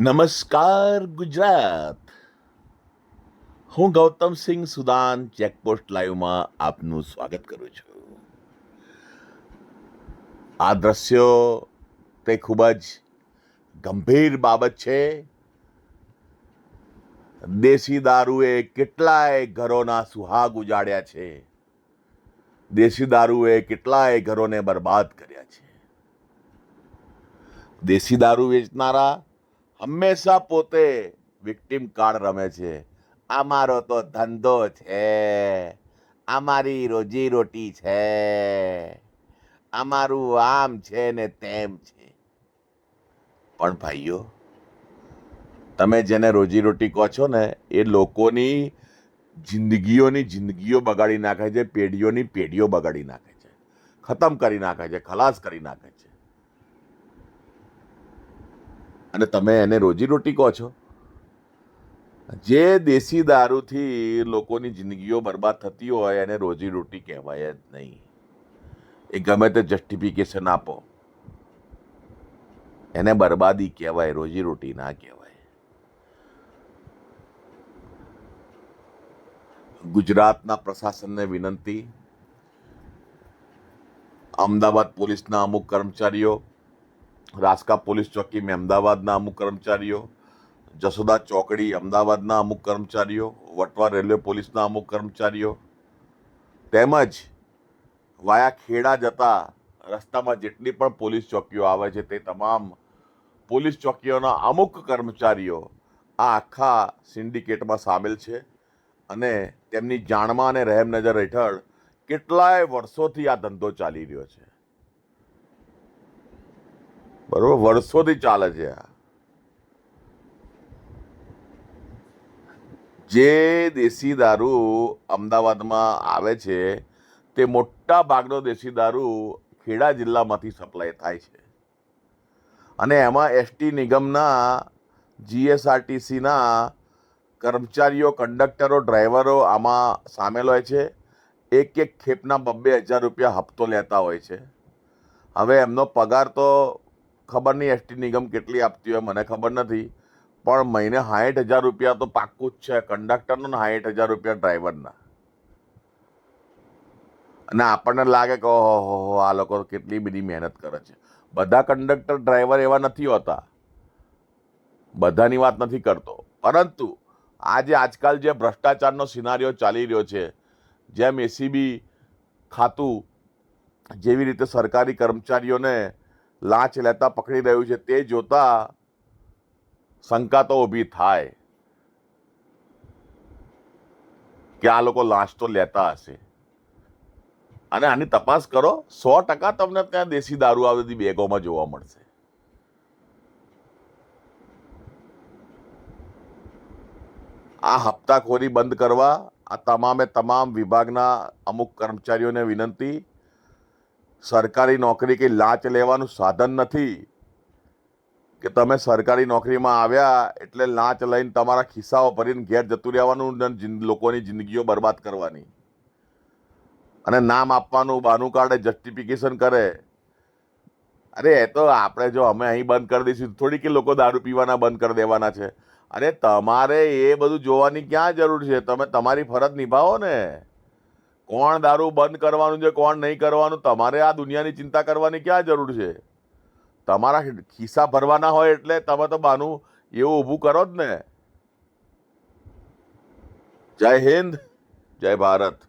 નમસ્કાર ગુજરાત. હું Gautamsinh Sudan, checkpost લાઈવમાં આપનું સ્વાગત કરું છું. આ દ્રશ્યો તે ખૂબ જ ગંભીર બાબત છે. દેશી દારૂએ કેટલાય ઘરોના સુહાગ ઉજાડ્યા છે. દેશી દારૂએ કેટલાય ઘરોને બરબાદ કર્યા છે. દેશી દારૂ વેચનારા હંમેશા પોતે વિક્ટિમ કાર્ડ રમે છે. અમારો તો ધંધો છે. અમારી રોજી રોટી છે. અમારું આમ છે ને તેમ છે. પણ ભાઈઓ, તમે જેને રોજીરોટી કહો છો ને, એ લોકોની જિંદગીઓની જિંદગીઓ બગાડી નાખે છે, પેઢીઓની પેઢીઓ બગાડી નાખે છે. ખતમ કરી નાખે છે, ખલાસ કરી નાખે છે. અને તમે એને રોજીરોટી કહો છો? જે દેશી દારૂથી લોકોની જિંદગીઓ બરબાદ થતી હોય એને રોજીરોટી કહેવાય જ નહીં. એ ગમે તે જસ્ટિફિકેશન આપો. એને બરબાદી કહેવાય રોજીરોટી ના કહેવાય. ગુજરાતના પ્રશાસનને વિનંતી. અમદાવાદ પોલીસના અમુક કર્મચારીઓ રાસકા પોલીસ ચોકી અમદાવાદના અમુક કર્મચારીઓ જસોદા ચોકડી અમદાવાદના અમુક કર્મચારીઓ, વટવા રેલવે પોલીસના અમુક કર્મચારીઓ, તેમજ વાયા ખેડા જતા રસ્તામાં જેટલી પણ પોલીસ ચોકીઓ આવે છે તે તમામ પોલીસ ચોકીઓના અમુક કર્મચારીઓ આ આખા સિન્ડિકેટમાં સામેલ છે અને તેમની જાણમાં અને રહેમ નજર હેઠળ કેટલાય વર્ષોથી આ ધંધો ચાલી રહ્યો છે. બરોબર, વર્ષોથી ચાલે છે આ. જે દેશી દારૂ અમદાવાદમાં આવે છે, તે મોટા ભાગનો દેશી દારૂ ખેડા જિલ્લામાંથી સપ્લાય થાય છે. અને એમાં એસટી નિગમના જીએસઆરટીસીના કર્મચારીઓ, કંડક્ટરો, ડ્રાઈવરો આમાં સામેલ હોય છે. એક એક ખેપના બબ્બે હજાર રૂપિયા હપ્તો લેતા હોય છે. હવે એમનો પગાર તો ખબર નહીં એસટી નિગમ કેટલી આપતી હોય મને ખબર નથી. પણ મહિને સાઠ હજાર રૂપિયા તો પાક્કું જ છે. કંડક્ટરનો ને સાઠ હજાર રૂપિયા ડ્રાઈવરના. અને આપણને લાગે કે ઓહો આ લોકો કેટલી બધી મહેનત કરે છે. બધા કંડક્ટર ડ્રાઈવર એવા નથી હોતા. બધાની વાત નથી કરતો. પરંતુ આજે આજકાલ જે ભ્રષ્ટાચારનો સિનારીઓ ચાલી રહ્યો છે, જેમ એસીબી ખાતું જેવી રીતે સરકારી કર્મચારીઓને લાંચ લેતા પકડી રહ્યું છે, તે જોતા શંકા તો ઊભી થાય કે આ લોકો લાંચ તો લેતા હશે. અને આની તપાસ કરો, સો ટકા તમને ત્યાં દેશી દારૂ આવતી બેગોમાં જોવા મળશે. આ હપ્તાખોરી બંધ કરવા આ તમામે તમામ વિભાગના અમુક કર્મચારીઓને વિનંતી સરકારી નોકરી કે લાંચ લેવાનું સાધન નથી કે તમે સરકારી નોકરીમાં આવ્યા એટલે લાંચ લઈને તમારા ખિસ્સાઓ ભરીને ઘેર જતું રહેવાનું લોકોની જિંદગીઓ બરબાદ કરવાની. અને નામ આપવાનું, બાનું કાર્ડે જસ્ટિફિકેશન કરે. અરે, એ તો આપણે જો અમે અહીં બંધ કરી દઈશું થોડી કે લોકો દારૂ પીવાના બંધ કરી દેવાના છે. અરે, તમારે એ બધું જોવાની ક્યાં જરૂર છે? તમે, તમારી ફરજ નિભાવો ને. કોણ દારૂ બંધ કરવાનું છે, કોણ નહીં કરવાનું, તમારે આ દુનિયાની ચિંતા કરવાની ક્યાં જરૂર છે? તમારા ખિસ્સા ભરવાના હોય એટલે તમે તો બાનું એવું ઊભું કરો જ ને. જય હિન્દ, જય ભારત.